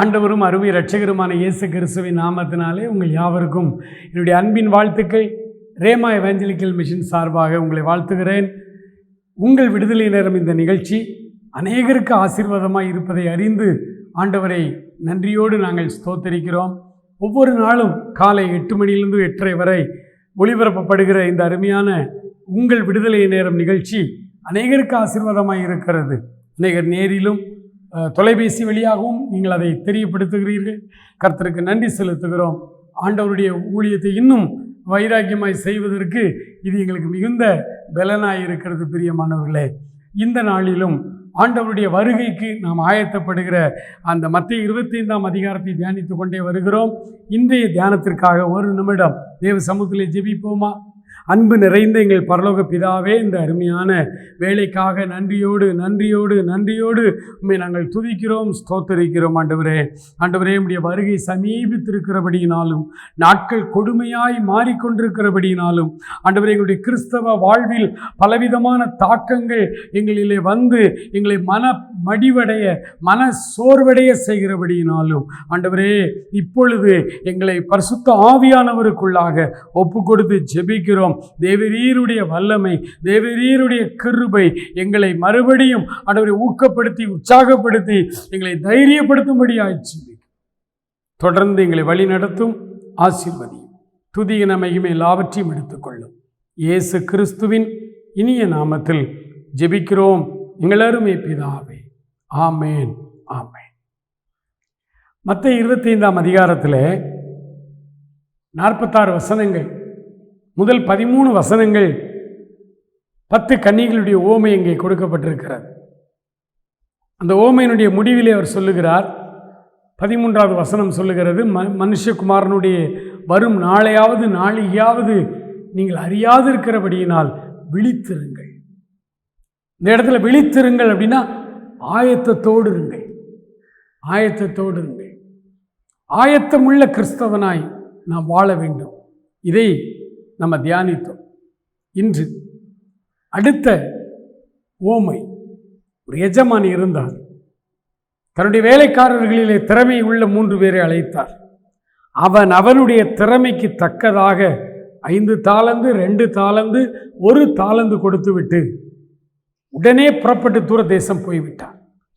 ஆண்டவரும் அருமை இரட்சகருமான இயேசு கிறிஸ்துவின் நாமத்தினாலே உங்கள் யாவருக்கும் என்னுடைய அன்பின் வாழ்த்துக்கள். ரேமா எவாஞ்சலிக்கல் மிஷின் சார்பாக உங்களை வாழ்த்துகிறேன். உங்கள் விடுதலை நேரம் இந்த நிகழ்ச்சி அநேகருக்கு ஆசீர்வாதமாக இருப்பதை அறிந்து ஆண்டவரை நன்றியோடு நாங்கள் ஸ்தோத்தரிக்கிறோம். ஒவ்வொரு நாளும் காலை எட்டு மணியிலிருந்து எட்டரை வரை ஒளிபரப்பப்படுகிற இந்த அருமையான உங்கள் விடுதலை நேரம் நிகழ்ச்சி அநேகருக்கு ஆசீர்வாதமாக இருக்கிறது. அநேகர் நேரிலும் தொலைபேசி வழியாகவும் நீங்கள் அதை தெரியப்படுத்துகிறீர்கள். கர்த்தருக்கு நன்றி செலுத்துகிறோம். ஆண்டவருடைய ஊழியத்தை இன்னும் வைராக்கியமாய் செய்வதற்கு இது எங்களுக்கு மிகுந்த பலனாய் இருக்கிறது பிரியமானவர்களே. இந்த நாளிலும் ஆண்டவருடைய வருகைக்கு நாம் ஆயத்தப்படுகிற அந்த மத்திய இருபத்தைந்தாம் அதிகாரத்தை தியானித்து கொண்டே வருகிறோம். இன்றைய தியானத்திற்காக ஒரு நிமிடம் தேவ சமூகத்திலே ஜெபிப்போமா? அன்பு நிறைந்த எங்கள் பரலோக பிதாவே இந்த அருமையான வேலைக்காக நன்றியோடு நன்றியோடு நன்றியோடு உண்மை நாங்கள் துதிக்கிறோம் ஸ்தோத்தரிக்கிறோம் ஆண்டவரே. ஆண்டவரே உடைய வருகை சமீபித்திருக்கிறபடியினாலும் நாட்கள் கொடுமையாய் மாறிக்கொண்டிருக்கிறபடியினாலும் ஆண்டவரே எங்களுடைய கிறிஸ்தவ வாழ்வில் பலவிதமான தாக்கங்கள் எங்களிலே வந்து எங்களை மன மடிவடைய மன சோர்வடைய செய்கிறபடியினாலும் ஆண்டவரே இப்பொழுது எங்களை பரிசுத்த ஆவியானவருக்குள்ளாக ஒப்பு கொடுத்து ஜெபிக்கிறோம். தேவரீருடைய வல்லமை தேவரீருடைய கிருபை எங்களை மறுபடியும் ஆண்டவரை ஊக்கப்படுத்தி உற்சாகப்படுத்தி எங்களை தைரியப்படுத்தும்படி ஆயிடுச்சு தொடர்ந்து எங்களை வழி நடத்தும் ஆசீர்வதியும். துதிய மகிமை எல்லாவற்றையும் எடுத்துக்கொள்ளும். இயேசு கிறிஸ்துவின் இனிய நாமத்தில் ஜெபிக்கிறோம். எங்களருமே பிதாவே ஆமேன் ஆமேன். மற்ற இருபத்தைந்தாம் அதிகாரத்தில் நாற்பத்தாறு வசனங்கள் முதல் பதிமூணு வசனங்கள் பத்து கன்னிகளுடைய ஓமை இங்கே கொடுக்கப்பட்டிருக்கிறது. அந்த ஓமையினுடைய முடிவிலே அவர் சொல்லுகிறார். பதிமூன்றாவது வசனம் சொல்லுகிறது ம மனுஷகுமாரனுடைய வரும் நாளையாவது நாளையாவது நீங்கள் அறியாதிருக்கிறபடியினால் விழித்திருங்கள். இந்த இடத்துல விழித்திருங்கள் அப்படின்னா ஆயத்தத்தோடு இருங்கள். ஆயத்தத்தோடு இருங்கள். ஆயத்தமுள்ள கிறிஸ்தவனாய் நாம் வாழ வேண்டும். இதை நம்ம தியானித்தோம். இன்று அடுத்த ஓமை ஒரு எஜமானி இருந்தார். தன்னுடைய வேலைக்காரர்களிலே திறமை உள்ள மூன்று பேரை அழைத்தார். அவன் அவனுடைய திறமைக்கு தக்கதாக ஐந்து தாளந்து ரெண்டு தாளந்து ஒரு தாளந்து கொடுத்துவிட்டு உடனே புறப்பட்டு தூர தேசம் போய்விட்டான்.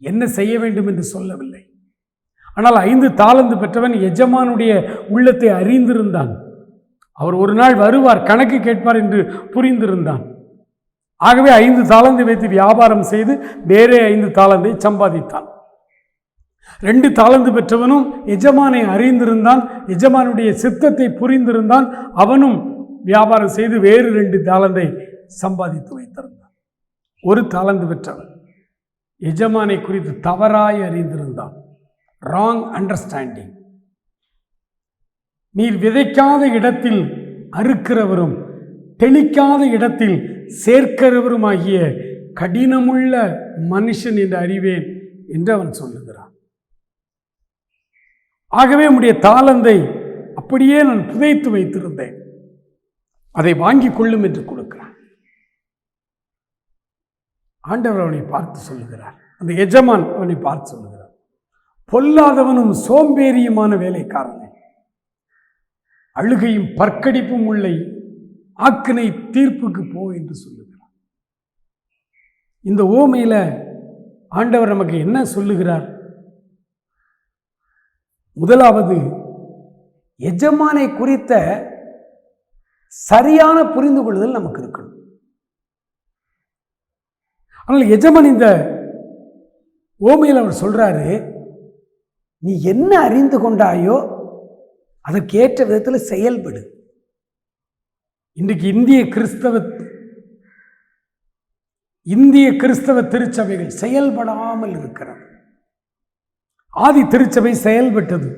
என்ன செய்ய வேண்டும் என்று சொல்லவில்லை. ஆனால் ஐந்து தாளந்து பெற்றவன் எஜமானுடைய உள்ளத்தை அறிந்திருந்தான். அவர் ஒரு நாள் வருவார் கணக்கு கேட்பார் என்று புரிந்திருந்தான். ஆகவே ஐந்து தாளந்து வைத்து வியாபாரம் செய்து வேறே ஐந்து தாளந்தை சம்பாதித்தான். ரெண்டு தாளந்து பெற்றவனும் எஜமானை அறிந்திருந்தான் எஜமானுடைய சித்தத்தை புரிந்திருந்தான் அவனும் வியாபாரம் செய்து வேறு ரெண்டு தாளந்தை சம்பாதித்து வைத்திருந்தான். ஒரு தாளந்து பெற்றவன் எஜமானை குறித்து தவறாய் அறிந்திருந்தான். ராங் அண்டர்ஸ்டாண்டிங் நீர் விதைக்காத இடத்தில் அறுக்கிறவரும் தெளிக்காத இடத்தில் சேர்க்கிறவருமாகிய கடினமுள்ள மனுஷன் என்று அறிவேன் என்று அவன் சொல்லுகிறான். ஆகவே உடைய தாளந்தை அப்படியே நான் புதைத்து வைத்திருந்தேன். அதை வாங்கி கொள்ளும் என்று கொடுக்கிறான். ஆண்டவர் அவனை பார்த்து சொல்லுகிறார். அந்த எஜமான் அவனை பார்த்து சொல்லுகிறார். பொல்லாதவனும் சோம்பேறியுமான வேலைக்காரன். அழுகையும் பற்கடிப்பும் உள்ள ஆக்கினை தீர்ப்புக்கு போ என்று சொல்லுகிறார். இந்த ஓமையில் ஆண்டவர் நமக்கு என்ன சொல்லுகிறார்? முதலாவது எஜமானை குறித்த சரியான புரிந்து கொள்ளுதல் நமக்கு இருக்கணும். ஆனால் எஜமான் இந்த ஓமையில் அவர் சொல்றாரு நீ என்ன அறிந்து கொண்டாயோ அதற்கேற்ற விதத்தில் செயல்படு. இன்றைக்கு இந்திய கிறிஸ்தவ இந்திய கிறிஸ்தவ திருச்சபைகள் செயல்படாமல் இருக்கிறது ஆதி திருச்சபை செயல்பட்டது.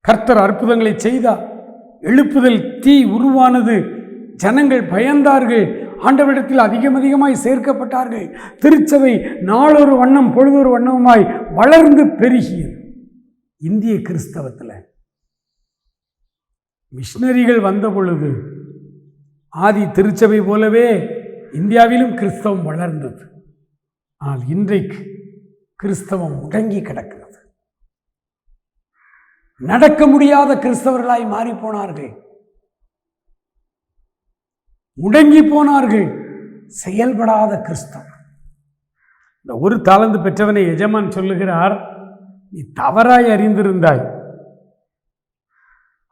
கர்த்தர் அற்புதங்களை செய்தார். எழுப்புதல் தீ உருவானது. ஜனங்கள் பயந்தார்கள். ஆண்டவரிடத்தில் அதிகம் அதிகமாய் சேர்க்கப்பட்டார்கள். திருச்சபை நாளொரு வண்ணம் பொழுதொரு வண்ணமாய் வளர்ந்து பெருகியது. இந்திய கிறிஸ்தவத்தில் மிஷினரிகள் வந்த பொழுது ஆதி திருச்சபை போலவே இந்தியாவிலும் கிறிஸ்தவம் வளர்ந்தது. ஆனால் இன்றைக்கு கிறிஸ்தவம் முடங்கி கிடக்கிறது. நடக்க முடியாத கிறிஸ்தவர்களாய் மாறிப்போனார்கள். முடங்கி போனார்கள். செயல்படாத கிறிஸ்தவம். இந்த ஒரு தாளந்து பெற்றவனை எஜமான் சொல்லுகிறார் நீ தவறாய் அறிந்திருந்தாய்.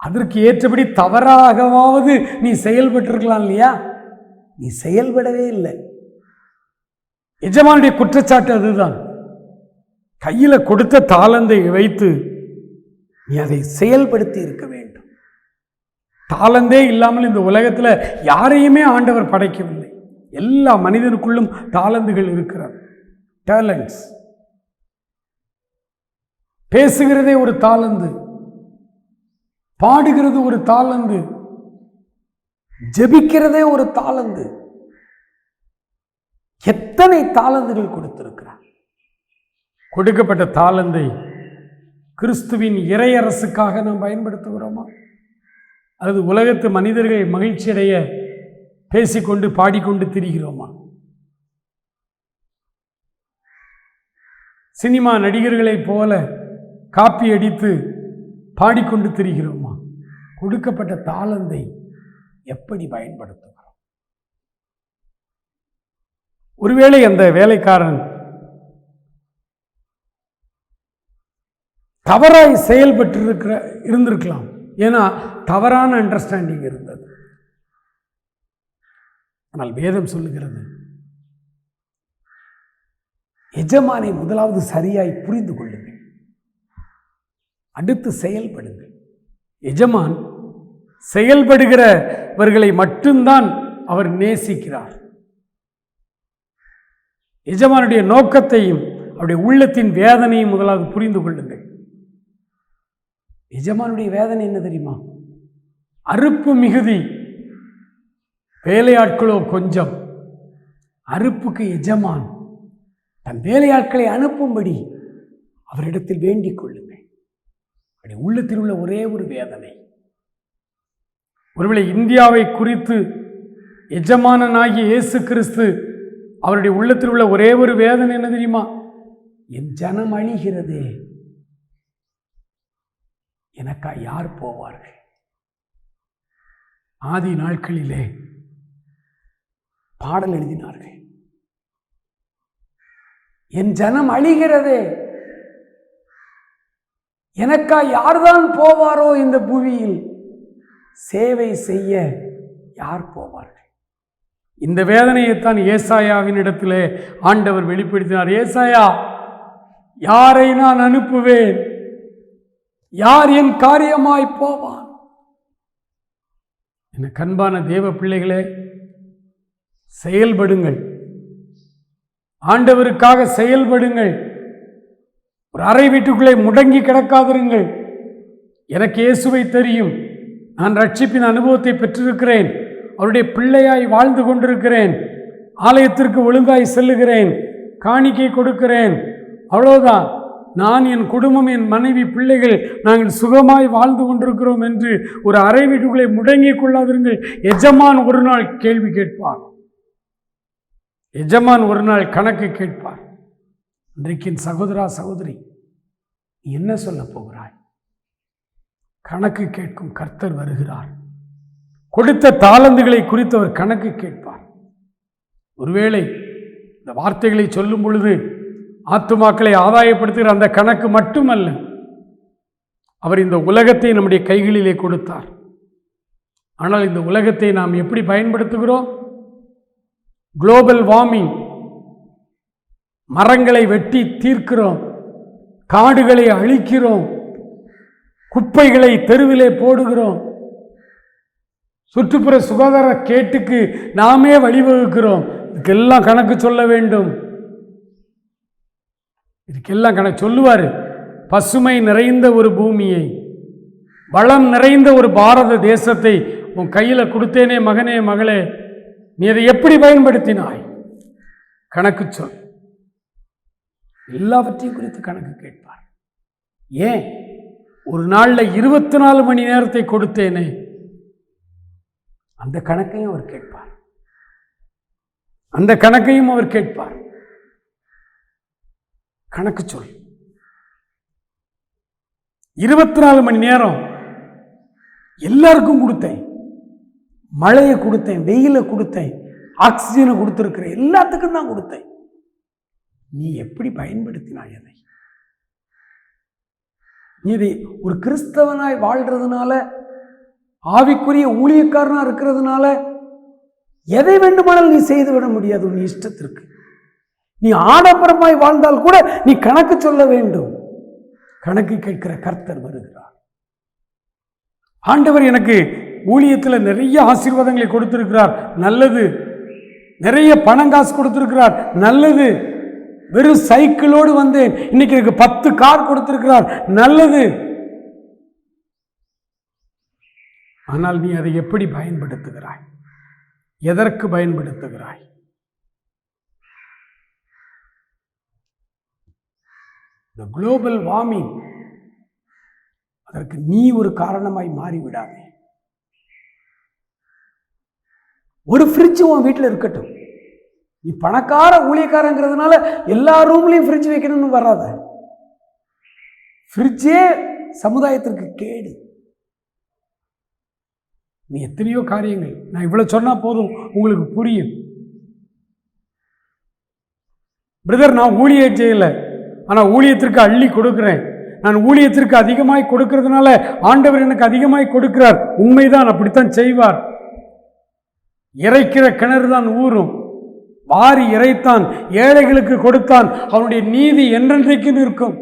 அதற்கு ஏற்றபடி தவறாகவாவது நீ செயல்பட்டிருக்கலாம் இல்லையா? நீ செயல்படவே இல்லை. எஜமானுடைய குற்றச்சாட்டு அதுதான். கையில் கொடுத்த தாளந்தை வைத்து நீ அதை செயல்படுத்தி இருக்க வேண்டும். தாளந்தே இல்லாமல் இந்த உலகத்தில் யாரையுமே ஆண்டவர் படைக்கவில்லை. எல்லா மனிதனுக்குள்ளும் தாளந்துகள் இருக்கிறது டேலண்ட்ஸ் பேசுகிறதே ஒரு தாளந்து. பாடுகிறது ஒரு தாளந்து ஜெபிக்கிறதே ஒரு தாளந்து. எத்தனை தாளந்துகள் கொடுத்திருக்கிறார்? கொடுக்கப்பட்ட தாளந்தை கிறிஸ்துவின் இறையரசுக்காக நாம் பயன்படுத்துகிறோமா? அல்லது உலகத்து மனிதர்கள் மகிழ்ச்சியடைய பேசிக்கொண்டு பாடிக்கொண்டு திரிகிறோமா? சினிமா நடிகர்களைப் போல காப்பி அடித்து பாடிக்கொண்டு திரிகிறோமா? கொடுக்கப்பட்ட தாளந்தை எப்படி பயன்படுத்துகிறோம்? ஒருவேளை அந்த வேலைக்காரன் தவறாய் செயல்பட்டிருக்கிற இருந்திருக்கலாம். ஏன்னா தவறான அண்டர்ஸ்டாண்டிங் இருந்தது. ஆனால் வேதம் சொல்லுகிறது எஜமானை முதலாவது சரியாய் புரிந்து கொள்ளுங்கள். அடுத்து செயல்படுங்கள். எஜமான் செயல்படுகிறவர்களை மட்டும்தான் அவர் நேசிக்கிறார். எஜமானுடைய நோக்கத்தையும் அவருடைய உள்ளத்தின் வேதனையும் முதலாவது புரிந்து கொள்ளுங்கள். எஜமானுடைய வேதனை என்ன தெரியுமா? அறுப்பு மிகுதி. வேலையாட்களோ கொஞ்சம். அறுப்புக்கு எஜமான் தன் வேலையாட்களை அனுப்பும்படி அவரிடத்தில் வேண்டிக் கொள்ளுங்கள். அப்படி உள்ளத்தில் உள்ள ஒரே ஒரு வேதனை. ஒருவேளை இந்தியாவை குறித்து எஜமானனாகிய இயேசு கிறிஸ்து அவருடைய உள்ளத்தில் உள்ள ஒரே ஒரு வேதனை என்ன தெரியுமா? என் ஜனம் அழிகிறதே. எனக்கா யார் போவார்கள்? ஆதி நாட்களிலே பாடல் எழுதினார்கள். என் ஜனம் அழிகிறதே. எனக்கா யார்தான் போவாரோ இந்த புவியில் சேவை செய்ய யார் போவார்கள்? இந்த வேதனையைத்தான் ஏசாயாவின் இடத்திலே ஆண்டவர் வெளிப்படுத்தினார். ஏசாயா யாரை நான் அனுப்புவேன்? யார் என் காரியமாய் போவான்? என கண்பான தேவ பிள்ளைகளே செயல்படுங்கள். ஆண்டவருக்காக செயல்படுங்கள். ஒரு அறை வீட்டுக்குள்ளே முடங்கி கிடக்காதிருங்கள். எனக்கு இயேசுவை தெரியும். நான் ரட்சிப்பின் அனுபவத்தை பெற்றிருக்கிறேன். அவருடைய பிள்ளையாய் வாழ்ந்து கொண்டிருக்கிறேன். ஆலயத்திற்கு ஒழுங்காய் செல்லுகிறேன். காணிக்கை கொடுக்கிறேன். அவ்வளோதான் நான் என் குடும்பம் என் மனைவி பிள்ளைகள் நாங்கள் சுகமாய் வாழ்ந்து கொண்டிருக்கிறோம் என்று ஒரு அறை வீட்டுக்குள்ளே முடங்கிக் கொள்ளாதிருங்கள். எஜமான் ஒரு நாள் கேள்வி கேட்பார். எஜமான் ஒரு நாள் கணக்கு கேட்பார். இன்றைக்கு சகோதரா சகோதரி நீ என்ன சொல்ல போகிறாய்? கணக்கு கேட்கும் கர்த்தர் வருகிறார். கொடுத்த தாளந்துகளை குறித்து அவர் கணக்கு கேட்பார். ஒருவேளை இந்த வார்த்தைகளை சொல்லும் பொழுது ஆத்துமாக்களை ஆதாயப்படுத்துகிற அந்த கணக்கு மட்டுமல்ல அவர் இந்த உலகத்தை நம்முடைய கைகளிலே கொடுத்தார். ஆனால் இந்த உலகத்தை நாம் எப்படி பயன்படுத்துகிறோம்? குளோபல் வார்மிங் மரங்களை வெட்டி தீர்க்கிறோம். காடுகளை அழிக்கிறோம். குப்பைகளை தெருவிலே போடுகிறோம். சுற்றுப்புற சுகாதார கேட்டுக்கு நாமே வழிவகுக்கிறோம். இதுக்கெல்லாம் கணக்கு சொல்ல வேண்டும். இதுக்கெல்லாம் கணக்கு சொல்லுவார். பசுமை நிறைந்த ஒரு பூமியை வளம் நிறைந்த ஒரு பாரத தேசத்தை உன் கையில் கொடுத்தேனே மகனே மகளே நீ அதை எப்படி பயன்படுத்தினாய்? கணக்கு சொல். எல்லாவற்றையும் குறித்து கணக்கு கேட்பார். ஏன்? ஒரு நாளில் இருபத்தி நாலு மணி நேரத்தை கொடுத்தேனே. அந்த கணக்கையும் அவர் கேட்பார். அந்த கணக்கையும் அவர் கேட்பார். கணக்கு சொல். இருபத்தி நாலு மணி நேரம் எல்லாருக்கும் கொடுத்தேன். மழையை கொடுத்தேன் வெயிலை கொடுத்தேன் ஆக்சிஜனை கொடுத்துருக்குறேன் எல்லாத்துக்கும் தான் கொடுத்தேன். நீ எப்படி பயன்படுத்தினாய் அதை? இது ஒரு கிறிஸ்தவனாய் வாழ்கிறதுனால ஆவிக்குரிய ஊழியக்காரனாக இருக்கிறதுனால எதை வேண்டுமானாலும் நீ செய்துவிட முடியாது உன் இஷ்டத்திற்கு. நீ ஆடம்பரமாய் வாழ்ந்தால் கூட நீ கணக்கு சொல்ல வேண்டும். கணக்கு கேட்கிற கர்த்தர் வருகிறார். ஆண்டவர் எனக்கு ஊழியத்தில் நிறைய ஆசீர்வாதங்களை கொடுத்திருக்கிறார். நல்லது. நிறைய பணம் காசு கொடுத்திருக்கிறார். நல்லது. வெறும் சைக்கிளோடு வந்தேன். இன்னைக்கு எனக்கு பத்து கார் கொடுத்திருக்கிறார். நல்லது. ஆனால் நீ அதை எப்படி பயன்படுத்துகிறாய்? எதற்கு பயன்படுத்துகிறாய்? இந்த குளோபல் வார்மிங் அதற்கு நீ ஒரு காரணமாய் மாறிவிடாதே. ஒரு ஃப்ரிட்ஜ் உன் வீட்டில் இருக்கட்டும். நீ பணக்கார ஊழியக்காரங்கிறதுனால எல்லா ரூம்லையும் ஃப்ரிட்ஜ் வைக்கணும்னு வராத. ஃப்ரிட்ஜே சமுதாயத்திற்கு கேடு. நீ எத்தனையோ காரியங்கள் நான் இவ்வளோ சொன்னால் போதும் உங்களுக்கு புரியும். பிரதர் நான் ஊழியம் செய்யலை. ஆனால் ஊழியத்திற்கு அள்ளி கொடுக்குறேன். நான் ஊழியத்திற்கு அதிகமாய் கொடுக்கறதுனால ஆண்டவர் எனக்கு அதிகமாய் கொடுக்கிறார். உண்மைதான் அப்படித்தான் செய்வார். இறைக்கிற கிணறு தான் ஊறும். வாரி இறைத்தான் ஏழைகளுக்கு கொடுத்தான். அவனுடைய நீதி என்றென்றைக்கும் இருக்கும்.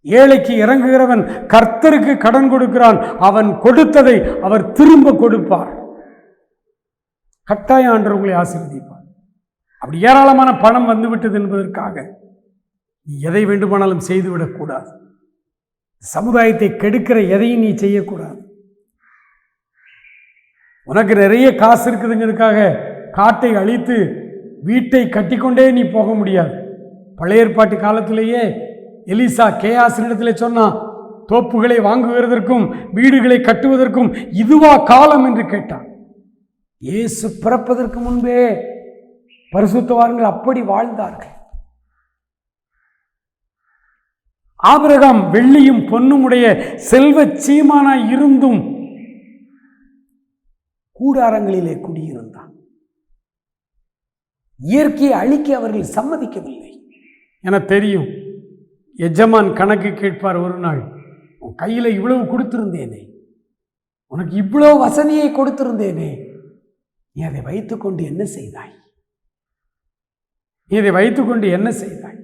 ஏழைக்கு இறங்குகிறவன் கர்த்தருக்கு கடன் கொடுக்கிறான். அவன் கொடுத்ததை அவர் திரும்ப கொடுப்பார். கட்டாய ஆண்டு உங்களை ஆசீர்வதிப்பார். அப்படி ஏராளமான பணம் வந்துவிட்டது என்பதற்காக நீ எதை வேண்டுமானாலும் செய்துவிடக்கூடாது சமுதாயத்தை கெடுக்கிற எதையும் நீ செய்யக்கூடாது உனக்கு நிறைய காசு இருக்குதுங்கிறதுக்காக காட்டை அழித்து வீட்டை கட்டிக்கொண்டே நீ போக முடியாது. பழைய ஏற்பாட்டு காலத்திலேயே எலிசா கேயாசனிடத்திலே சொன்னான் தோப்புகளை வாங்குவதற்கும் வீடுகளை கட்டுவதற்கும் இதுவா காலம் என்று கேட்டான். இயேசு பிறப்பதற்கு முன்பே பரிசுத்தவார்கள் அப்படி வாழ்ந்தார்கள். ஆபிரகாம் வெள்ளியும் பொன்னுமுடைய செல்வ சீமானாய் இருந்தும் கூடாரங்களிலே குடியிருந்தான். இயற்கையை அழிக்க அவர்கள் சம்மதிக்கவில்லை. என தெரியும். எஜமான் கணக்கு கேட்பார் ஒரு நாள் உன் கையில் இவ்வளவு கொடுத்திருந்தேனே உனக்கு இவ்வளோ வசதியை கொடுத்திருந்தேனே நீ அதை வைத்துக்கொண்டு என்ன செய்தாய்? நீ அதை வைத்துக்கொண்டு என்ன செய்தாய்?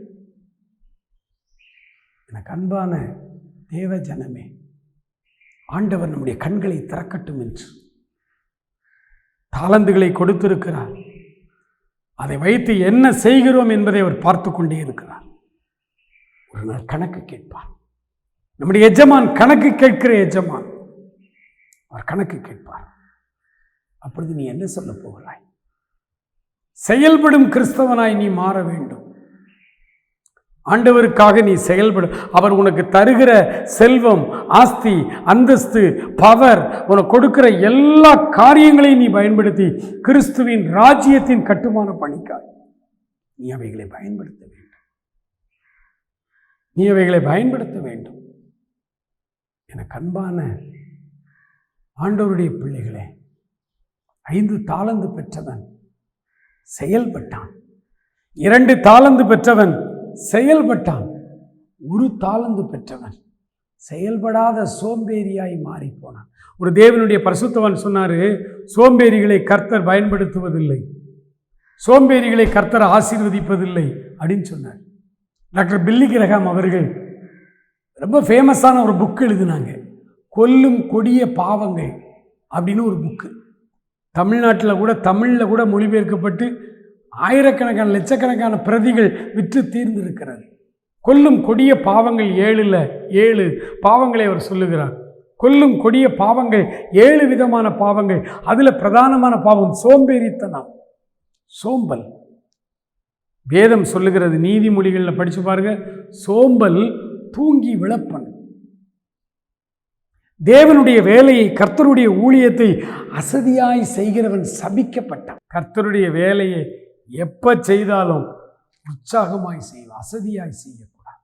எனக்கு அன்பான தேவ ஜனமே ஆண்டவர் நம்முடைய கண்களை திறக்கட்டும் என்று தாளந்துகளை கொடுத்திருக்கிறார். அதை வைத்து என்ன செய்கிறோம் என்பதை அவர் பார்த்து கொண்டே இருக்கிறார். ஒரு நாள் கணக்கு கேட்பார். நம்முடைய எஜமான் கணக்கு கேட்கிற எஜமான். அவர் கணக்கு கேட்பார். அப்பொழுது நீ என்ன சொல்ல போகிறாய்? செயல்படும் கிறிஸ்தவனாய் நீ மாற வேண்டும். ஆண்டவருக்காக நீ செயல்படு. அவர் உனக்கு தருகிற செல்வம் ஆஸ்தி அந்தஸ்து பவர் உனக்கு கொடுக்கிற எல்லா காரியங்களையும் நீ பயன்படுத்தி கிறிஸ்துவின் ராஜ்யத்தின் கட்டுமான பணிக்காய். நீ அவைகளை பயன்படுத்த வேண்டும். நீ அவைகளை பயன்படுத்த வேண்டும். எனக்கு அன்பான ஆண்டவருடைய பிள்ளைகளே ஐந்து தாளந்து பெற்றவன் செயல்பட்டான். இரண்டு தாளந்து பெற்றவன் செயல்பட்டான். ஒரு தாளந்து பெற்றவன். செயல்படாத சோம்பேறியாய் மாறி போனான் ஒரு தேவனுடைய பரிசுத்தவன் சொன்னார் சோம்பேறிகளை கர்த்தர் பயன்படுத்துவதில்லை. சோம்பேறிகளை கர்த்தர் ஆசீர்வதிப்பதில்லை அப்படின்னு சொன்னார். டாக்டர் பில்லி கிரகாம் அவர்கள் ரொம்ப ஃபேமஸான ஒரு புக் எழுதினாங்க. கொல்லும் கொடிய பாவங்கள் அப்படின்னு ஒரு புக்கு. தமிழ்நாட்டில் கூட தமிழில் கூட மொழிபெயர்க்கப்பட்டு ஆயிரக்கணக்கான லட்சக்கணக்கான பிரதிகள் விற்று தீர்ந்திருக்கிறது. கொல்லும் கொடிய பாவங்கள் ஏழில் ஏழு பாவங்களை அவர் சொல்லுகிறார். கொல்லும் கொடிய பாவங்கள் ஏழு விதமான பாவங்கள். அதில் பிரதானமான பாவம் சோம்பேறித்தனம். சோம்பல். வேதம் சொல்லுகிறது நீதிமொழிகளில் படித்து பாருங்க. சோம்பல் தூங்கி விளப்பன். தேவனுடைய வேலையை கர்த்தருடைய ஊழியத்தை அசதியாய் செய்கிறவன் சபிக்கப்பட்டான். கர்த்தருடைய வேலையை எப்போ செய்தாலும் உற்சாகமாய் செய்வான் அசதியாய் செய்யக்கூடாது.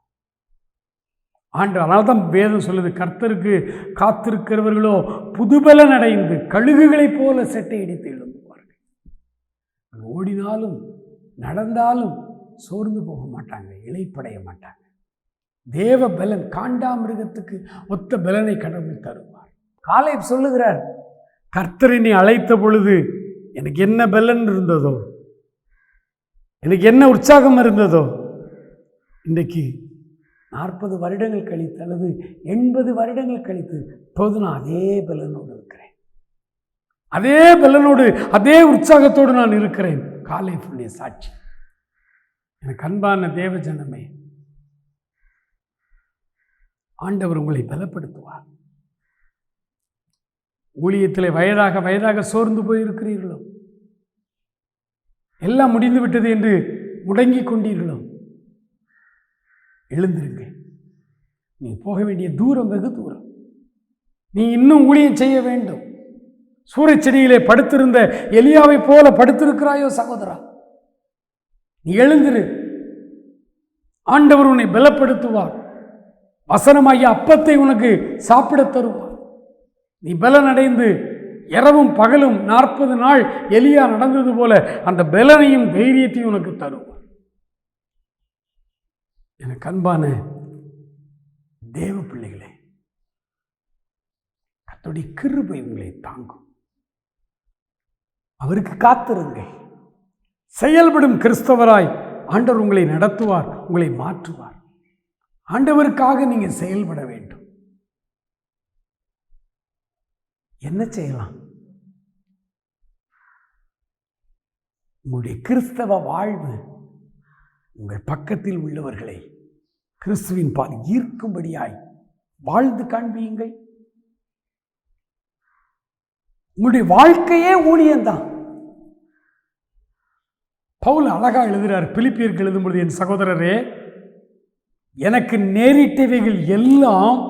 ஆண்டு அதனால தான் வேதம் சொல்லுது கர்த்தருக்கு காத்திருக்கிறவர்களோ புதுபலன் அடைந்து கழுகுகளைப் போல செட்டை அடித்து எழும்புவார்கள். ஓடினாலும் நடந்தாலும் சோர்ந்து போக மாட்டாங்க இலைப்படைய மாட்டாங்க. தேவ பலன் காண்டாமிருகத்துக்கு ஒத்த பலனை கடவுள் தருவார். காலை சொல்லுகிறார் கர்த்தரினை அழைத்த பொழுது எனக்கு என்ன பலன் இருந்ததோ எனக்கு என்ன உற்சாகம் இருந்ததோ? இன்றைக்கு நாற்பது வருடங்கள் கழித்து அல்லது எண்பது வருடங்கள் கழித்து இப்போது நான் அதே பலனோடு இருக்கிறேன். அதே பலனோடு அதே உற்சாகத்தோடு நான் இருக்கிறேன். காலை சாட்சி. எனக்கு அன்பான தேவ ஜனமே ஆண்டவர் உங்களை பலப்படுத்துவார். ஊழியத்தில் வயதாக வயதாக சோர்ந்து போயிருக்கிறீர்களோ? எல்லாம் முடிந்து விட்டது என்று முடங்கிக் கொண்டீர்களோ? எழுந்திருங்கள். நீ போக வேண்டிய தூரம் வெகு தூரம். நீ இன்னும் ஊழியம் செய்ய வேண்டும். சூறைச்செடியிலே படுத்திருந்த எலியாவை போல படுத்திருக்கிறாயோ சகோதரா? நீ எழுந்திரு. ஆண்டவர் உன்னை பலப்படுத்துவார். வசனமாகிய அப்பத்தை உனக்கு சாப்பிடத் தருவார். நீ பலனடைந்து இரவும் பகலும் நாற்பது நாள் எலியா நடந்தது போல அந்த பலனையும் தைரியத்தையும் உனக்கு தரும். எனக்கு அன்பான தேவ பிள்ளைகளே கத்தோடைய கிருபை உங்களை தாங்கும். அவருக்கு காத்திருங்கள். செயல்படும் கிறிஸ்தவராய் ஆண்டவர் உங்களை நடத்துவார் உங்களை மாற்றுவார். ஆண்டவருக்காக நீங்கள் செயல்பட வேண்டும். என்ன செய்யலாம்? உங்களுடைய கிறிஸ்தவ வாழ்வு உங்கள் பக்கத்தில் உள்ளவர்களை கிறிஸ்துவின் பால் ஈர்க்கும்படியாய் வாழ்ந்து காண்பியுங்கள். உங்களுடைய வாழ்க்கையே ஊழியம்தான். பவுல் அழகா எழுதுகிறார் பிலிப்பியருக்கு எழுதும்பொழுது என் சகோதரரே எனக்கு நேரிட்டவைகள் எல்லாம்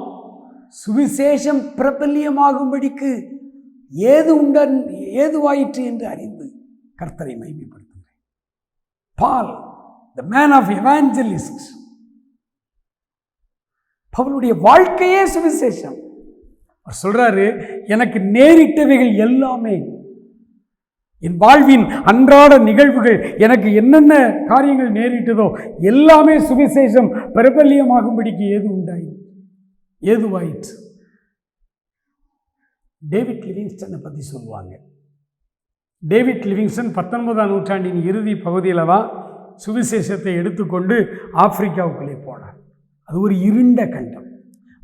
சுவிசேஷம் பிரபல்யமாகும்படிக்கு ஏது உண்டன் ஏதுவாயிற்று என்று அறிந்து கர்த்தரை மைமைப்படுத்துகிறேன் Paul the man of evangelist பவுலுடைய வாழ்க்கையே சுவிசேஷம். அவர் சொல்றாரு எனக்கு நேரிட்டவைகள் எல்லாமே. என் வாழ்வின் அன்றாட நிகழ்வுகள் எனக்கு என்னென்ன காரியங்கள் நேரிட்டதோ எல்லாமே சுவிசேஷம். பிரபல்யமாகும்படிக்கு ஏது உண்டாயி ஏதுவாயிற்று? டேவிட் லிவிங்ஸ்டனை பற்றி சொல்லுவாங்க. டேவிட் லிவிங்ஸ்டன் பத்தொன்பதாம் நூற்றாண்டின் இறுதி பகுதியில் தான் சுவிசேஷத்தை எடுத்துக்கொண்டு ஆப்பிரிக்காவுக்குள்ளே போனார். அது ஒரு இருண்ட கண்டம்.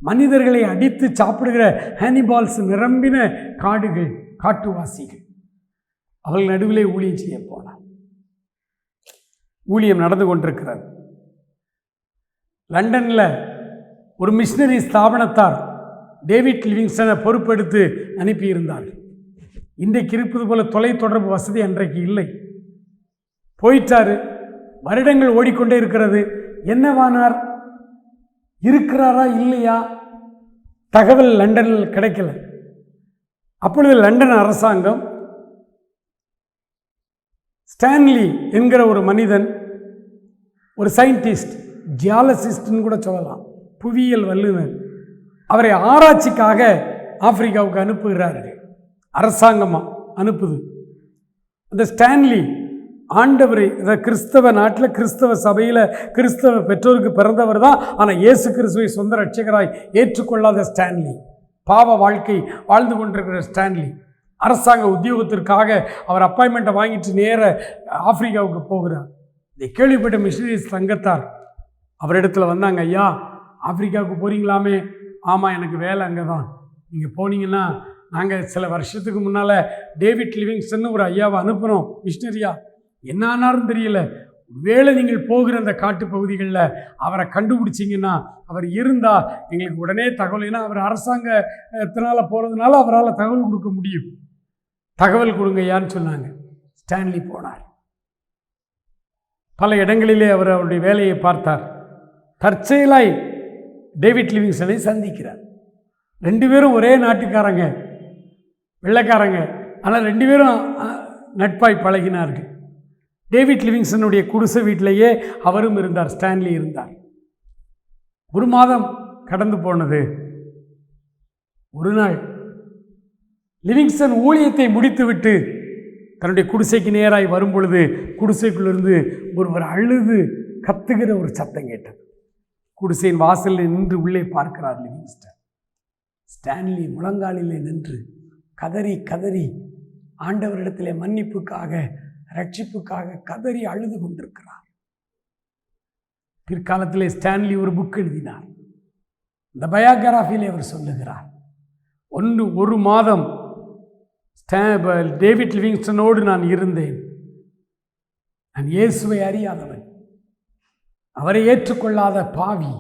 மனிதர்களை அடித்து சாப்பிடுகிற ஹேனிபால்ஸ் நிரம்பின காடுகள் காட்டுவாசிகள். அவர்கள் நடுவிலே ஊழியம் செய்ய போனார். ஊழியம் நடந்து கொண்டிருக்கிறது. லண்டனில் ஒரு மிஷினரி ஸ்தாபனத்தார் டேவிட் லிவிங்ஸ்டனை பொறுப்பெடுத்து அனுப்பியிருந்தார்கள். இன்றைக்கு இருப்பது போல தொலைத்தொடர்பு வசதி அன்றைக்கு இல்லை. போயிட்டாரு. வருடங்கள் ஓடிக்கொண்டே இருக்கிறது. என்னவானார் இருக்கிறாரா இல்லையா? தகவல் லண்டனில் கிடைக்கல. அப்பொழுது லண்டன் அரசாங்கம் ஸ்டான்லி என்கிற ஒரு மனிதன் ஒரு சயின்டிஸ்ட் ஜியாலசிஸ்ட்னு கூட சொல்லலாம். புவியியல் வல்லுநர். அவரை ஆராய்ச்சிக்காக ஆப்பிரிக்காவுக்கு அனுப்புகிறார்கள். அரசாங்கமாக அனுப்புது. அந்த ஸ்டான்லி ஆண்டவரை இதை கிறிஸ்தவ நாட்டில் கிறிஸ்தவ சபையில் கிறிஸ்தவ பெற்றோருக்கு பிறந்தவர் தான். ஆனால் இயேசு கிறிஸ்துவை சொந்த ரட்சகராய் ஏற்றுக்கொள்ளாத ஸ்டான்லி பாவ வாழ்க்கை வாழ்ந்து கொண்டிருக்கிற ஸ்டான்லி. அரசாங்க உத்தியோகத்திற்காக அவர் அப்பாயின்மெண்ட்டை வாங்கிட்டு நேர ஆப்பிரிக்காவுக்கு போகிறார். இதை கேள்விப்பட்ட மிஷினரிஸ் சங்கத்தார் அவரிடத்துல வந்தாங்க ஐயா ஆப்பிரிக்காவுக்கு போகிறீங்களாமே ஆமாம் எனக்கு வேலை அங்கே தான் நீங்கள் போனீங்கன்னா நாங்கள் சில வருஷத்துக்கு முன்னால் டேவிட் லிவிங்ஸ்டன் ஒரு ஐயாவை அனுப்புனோம் மிஷினரியா. என்ன ஆனாரும் தெரியல. வேளை நீங்கள் போகிற அந்த காட்டு பகுதிகளில் அவரை கண்டுபிடிச்சிங்கன்னா அவர் இருந்தால் எங்களுக்கு உடனே தகவல் ஏன்னா அவர் அரசாங்கத்தினால் போகிறதுனால அவரால் தகவல் கொடுக்க முடியும். தகவல் கொடுங்கய்யான்னு சொன்னாங்க. ஸ்டான்லி போனார். பல இடங்களிலே அவர் அவருடைய வேலையை பார்த்தார். தற்செயலாய் டேவிட் லிவிங்ஸ்டனை சந்திக்கிறார். ரெண்டு பேரும் ஒரே நாட்டுக்காரங்க. வெள்ளைக்காரங்க. ஆனால் ரெண்டு பேரும் நட்பாய் பழகினார்கள். டேவிட் லிவிங்ஸ்டனுடைய குடிசை வீட்டிலேயே அவரும் இருந்தார் ஸ்டான்லி இருந்தார். ஒரு மாதம் கடந்து போனது. ஒரு நாள் லிவிங்ஸ்டன் ஊழியத்தை முடித்துவிட்டு தன்னுடைய குடிசைக்கு நேராய் வரும் பொழுது குடிசைக்குள்ளிருந்து ஒருவர் அழுது கத்துகிற ஒரு சத்தம் கேட்டது. குடிசையின் வாசலில் நின்று உள்ளே பார்க்கிறார் லிவிங்ஸ்டன். ஸ்டான்லி முழங்காலிலே நின்று கதறி கதறி ஆண்டவரிடத்திலே மன்னிப்புக்காக ரட்சிப்புக்காக கதறி அழுது கொண்டிருக்கிறார். பிற்காலத்திலே ஸ்டான்லி ஒரு புக் எழுதினார். இந்த பயோகிராஃபியிலே அவர் சொல்லுகிறார் ஒன்று ஒரு மாதம் ஸ்டா- டேவிட் லிவிங்ஸ்டனோடு நான் இருந்தேன். நான் இயேசுவை அறியாதவன். அவரை ஏற்றுக்கொள்ளாத பாவி.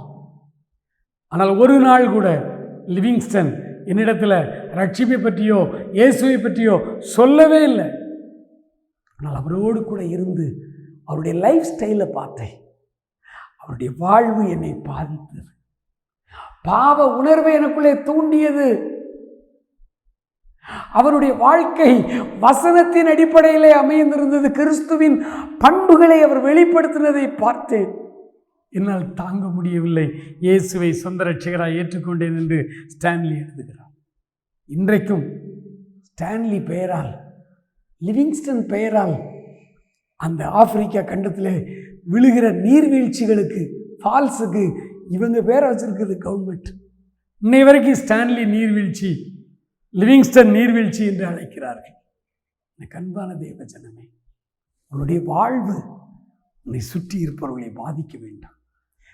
ஆனால் ஒரு நாள் கூட லிவிங்ஸ்டன் என்னிடத்தில் ரட்சிப்பை பற்றியோ இயேசுவை பற்றியோ சொல்லவே இல்லை. ஆனால் அவரோடு கூட இருந்து அவருடைய லைஃப் ஸ்டைலை பார்த்தேன். அவருடைய வாழ்வு என்னை பாதித்தது. பாவ உணர்வை எனக்குள்ளே தூண்டியது. அவருடைய வாழ்க்கை வசனத்தின் அடிப்படையிலே அமைந்திருந்தது. கிறிஸ்துவின் பண்புகளை அவர் வெளிப்படுத்தினதை பார்த்தேன். என்னால் தாங்க முடியவில்லை. இயேசுவை சொந்த ரட்சகராக ஏற்றுக்கொண்டேன் என்று ஸ்டான்லி எழுதுகிறார். இன்றைக்கும் ஸ்டான்லி பெயரால் லிவிங்ஸ்டன் பெயரால் அந்த ஆப்பிரிக்கா கண்டத்தில் விழுகிற நீர்வீழ்ச்சிகளுக்கு ஃபால்ஸுக்கு இவங்க பேரை வச்சுருக்குது கவர்மெண்ட் இன்னை வரைக்கும் ஸ்டான்லி நீர்வீழ்ச்சி லிவிங்ஸ்டன் நீர்வீழ்ச்சி என்று அழைக்கிறார்கள். எனக்கு அன்பான தேவ ஜனமே உன்னுடைய வாழ்வு உன்னை சுற்றி இருப்பவர்களை பாதிக்க வேண்டாம்.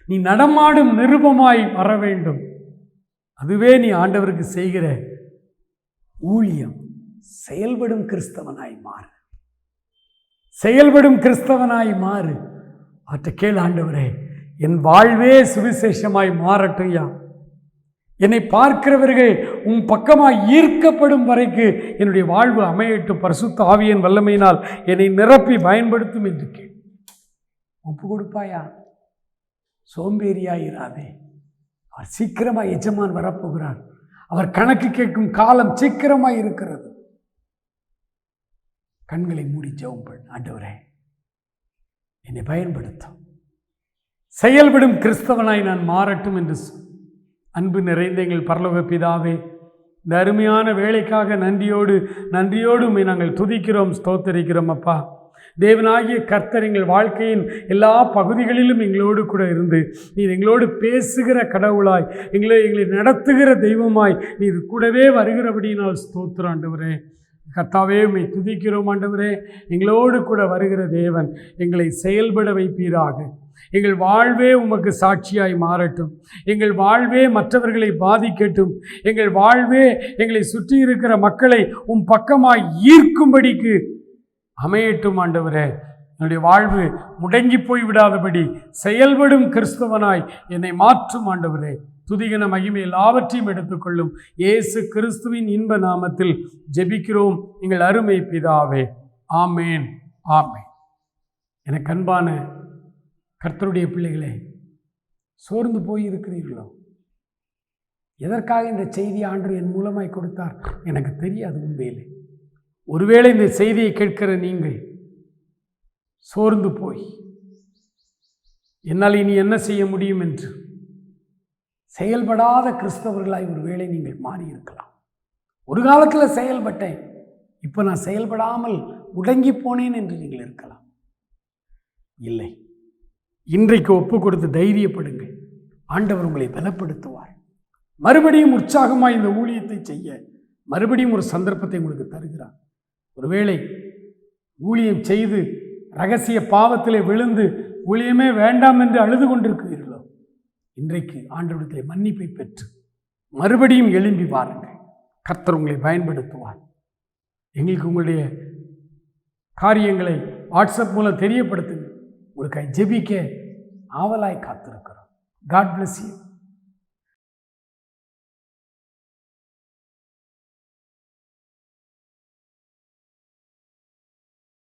நீ நடமாடும் நிருபமாய் வர வேண்டும் அதுவே நீ ஆண்டவருக்கு செய்கிற ஊழியம். செயல்படும் கிறிஸ்தவனாய் மாறு. செயல்படும் கிறிஸ்தவனாய் மாறு. அவற்றை கேள் ஆண்டவரே என் வாழ்வே சுவிசேஷமாய் மாறட்டும் யா என்னை பார்க்கிறவர்கள் உன் பக்கமாக ஈர்க்கப்படும் வரைக்கு என்னுடைய வாழ்வு அமையட்டும். பரிசுத்த ஆவியின் வல்லமையினால் என்னை நிரப்பி பயன்படுத்தும் என்று கேள். ஒப்பு கொடுப்பாயா? சோம்பேறியாயிராதே. அவர் சீக்கிரமாக எஜமான் வரப்போகிறார். அவர் கணக்கு கேட்கும் காலம் சீக்கிரமாக இருக்கிறது. கண்களை மூடி ஜெபங்கள் ஆண்டவரே என்னை பயன்படுத்தும். செயல்படும் கிறிஸ்தவனாய் நான் மாறட்டும் என்று அன்பு நிறைந்த எங்கள் பரலோக பிதாவே இந்த அருமையான வேலைக்காக நன்றியோடு நன்றியோடு நாங்கள் துதிக்கிறோம் ஸ்தோத்தரிக்கிறோம் அப்பா. தேவனாகிய கர்த்தர் எங்கள் வாழ்க்கையின் எல்லா பகுதிகளிலும் எங்களோடு கூட இருந்து நீர் எங்களோடு பேசுகிற கடவுளாய் எங்களை எங்களை நடத்துகிற தெய்வமாய் நீர் கூடவே வருகிறபடியினால் ஸ்தோத்திரம் ஆண்டவரே. கர்த்தாவே உண்மை துதிக்கிறோம் ஆண்டவரே. எங்களோடு கூட வருகிற தேவன் எங்களை செயல்பட வைப்பீராக. எங்கள் வாழ்வே உமக்கு சாட்சியாய் மாறட்டும். எங்கள் வாழ்வே மற்றவர்களை பாதிக்கட்டும். எங்கள் வாழ்வே எங்களை சுற்றி இருக்கிற மக்களை உம் பக்கமாய் ஈர்க்கும்படிக்கு அமையட்டும் ஆண்டவரே. என்னுடைய வாழ்வு முடங்கி போய் விடாதபடி செயல்படும் கிறிஸ்தவனாய் என்னை மாற்றும் ஆண்டவரே. துதிகன மகிமை எல்லாவற்றையும் எடுத்துக்கொள்ளும் இயேசு கிறிஸ்துவின் இன்ப நாமத்தில் ஜெபிக்கிறோம். எங்கள் அருமை பிதாவே. ஆமேன். ஆமேன். எனக்கு அன்பான கர்த்தருடைய பிள்ளைகளே சோர்ந்து போய் இருக்கிறீர்களோ எதற்காக இந்த செய்தி ஆண்டு என் மூலமாய் கொடுத்தார்? எனக்கு தெரியாது உண்மையிலே. ஒருவேளை இந்த செய்தியை கேட்கிற நீங்கள் சோர்ந்து போய் என்னால் இனி என்ன செய்ய முடியும் என்று செயல்படாத கிறிஸ்தவர்களாய் ஒருவேளை நீங்கள் மாறியிருக்கலாம். ஒரு காலத்தில் செயல்பட்டேன். இப்போ நான் செயல்படாமல் முடங்கி போனேன் என்று நீங்கள் இருக்கலாம். இல்லை. இன்றைக்கு ஒப்பு கொடுத்து தைரியப்படுங்கள். ஆண்டவர் உங்களை பலப்படுத்துவார். மறுபடியும் உற்சாகமாக இந்த ஊழியத்தை செய்ய மறுபடியும் ஒரு சந்தர்ப்பத்தை உங்களுக்கு தருகிறார். ஒருவேளை ஊழியம் செய்து ரகசிய பாவத்திலே விழுந்து ஊழியமே வேண்டாம் என்று அழுது கொண்டிருக்கிறீர்களோ? இன்றைக்கு ஆண்டவிடத்திலே மன்னிப்பை பெற்று மறுபடியும் எழும்பி வாருங்கள். கர்த்தர் உங்களை பயன்படுத்துவார். எங்களுக்கு உங்களுடைய காரியங்களை வாட்ஸ்அப் மூலம் தெரியப்படுத்துங்க உங்களுக்காய் ஜெபிக்க ஆவலாய் காத்திருக்கிறோம். God bless you